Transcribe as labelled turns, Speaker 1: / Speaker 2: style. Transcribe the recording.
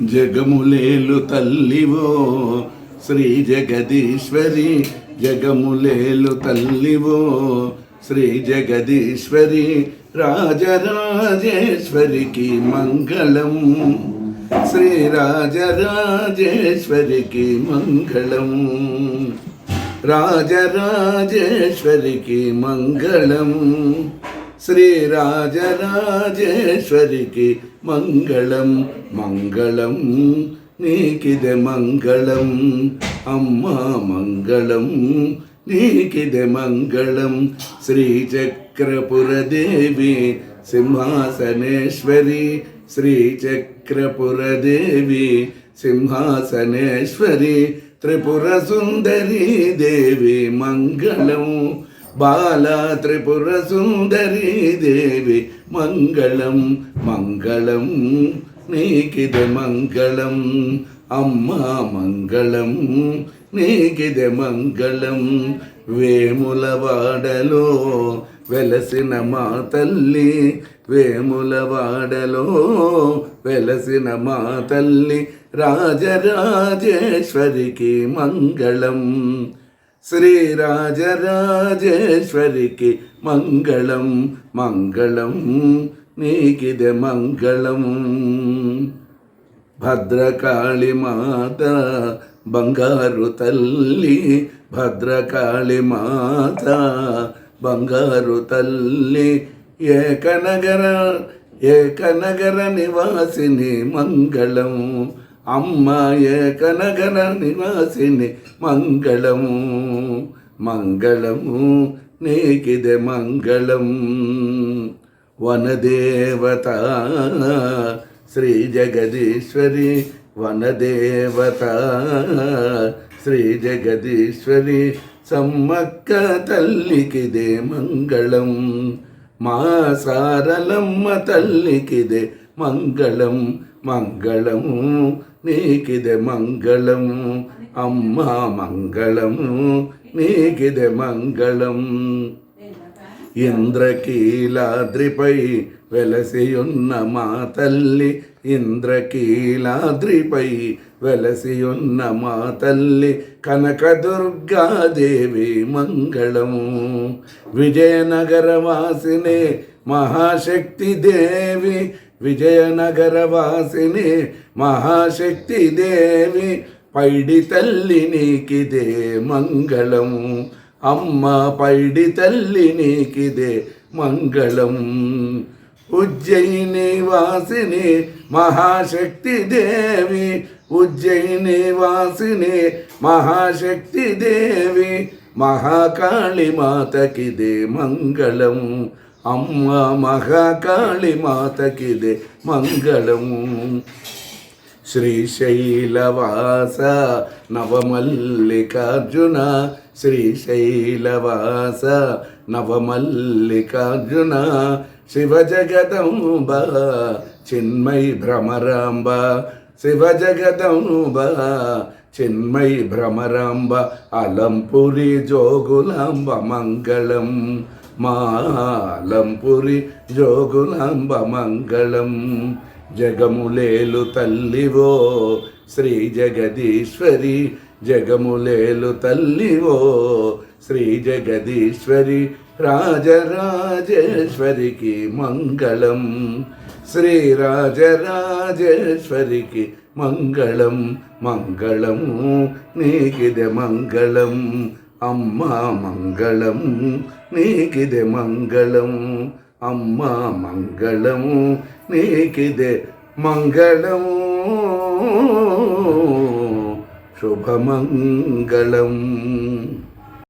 Speaker 1: జగములేలు తల్లివో శ్రీ జగదీశ్వరి జగములేలు తల్లివో శ్రీ జగదీశ్వరి రాజరాజేశ్వరికి మంగళం శ్రీ రాజరాజేశ్వరికి మంగళం రాజరాజేశ్వరికి మంగళం. శ్రీరాజరాజేశ్వరికి మంగళం మంగళం నీకిదే మంగళం. అమ్మా మంగళం నీకిదే మంగళం. శ్రీచక్రపురదేవి సింహాసనేశ్వరి శ్రీచక్రపురదేవి సింహాసనేశ్వరి త్రిపుర సుందరీ దేవి మంగళం. బాల త్రిపుర సుందరీ దేవి మంగళం మంగళం నీకిదే మంగళం అమ్మ మంగళం నీకిదే మంగళం వేములవాడలో వెలసిన మా తల్లి వేములవాడలో వెలసిన మా తల్లి రాజరాజేశ్వరికి మంగళం. శ్రీరాజరాజేశ్వరికి మంగళం మంగళం నీకిదే మంగళం. భద్రకాళి మాత బంగారు తల్లి భద్రకాళి మాత బంగారు తల్లి ఏకనగర ఏకనగర నివాసిని మంగళం. అమ్మ ఏకనగర నివాసిని మంగళము మంగళము నీకిదే మంగళం. వనదేవత శ్రీ జగదీశ్వరి వనదేవత శ్రీ జగదీశ్వరి సమ్మక్క తల్లికిదే మంగళం. మా సారలమ్మ తల్లికిదే మంగళం. మంగళము నీకిదే మంగళము. అమ్మ మంగళము నీకిదే మంగళం. ఇంద్రకీలాద్రిపై వెలసియున్న మా తల్లి ఇంద్రకీలాద్రిపై వెలసియున్న మా తల్లి కనకదుర్గాదేవి మంగళము. విజయనగర వాసినే మహాశక్తి దేవి విజయనగర వాసిని మహాశక్తి దేవి పైడి తల్లి నీకిదే మంగళం. అమ్మ పైడి తల్లి నీకిదే మంగళం. ఉజ్జయిని వాసిని మహాశక్తి దేవి ఉజ్జయిని వాసిని మహాశక్తి దేవి మహాకాళి మాతకిదే మంగళం. అమ్మ మహాకాళి మాతకిదే మంగళము శ్రీశైలవాస నవమల్లికార్జున శ్రీశైలవాస నవమల్లికార్జున శివజగదంబ చిన్మయి భ్రమరాంబ శివజగదంబ చిన్మయి భ్రమరాంబ అలంపురి జోగులాంబ మంగళం. మాలంపురి జోగులాంబ మంగళం. జగములేలు తల్లివో శ్రీ జగదీశ్వరి జగములేలు తల్లివో శ్రీ జగదీశ్వరి రాజరాజేశ్వరికి మంగళం. శ్రీ రాజరాజేశ్వరికి మంగళం మంగళము నీకిదే మంగళం. అమ్మ మంగళం నీకిదే మంగళం. అమ్మ మంగళము నీకిదే మంగళము శుభమంగళం.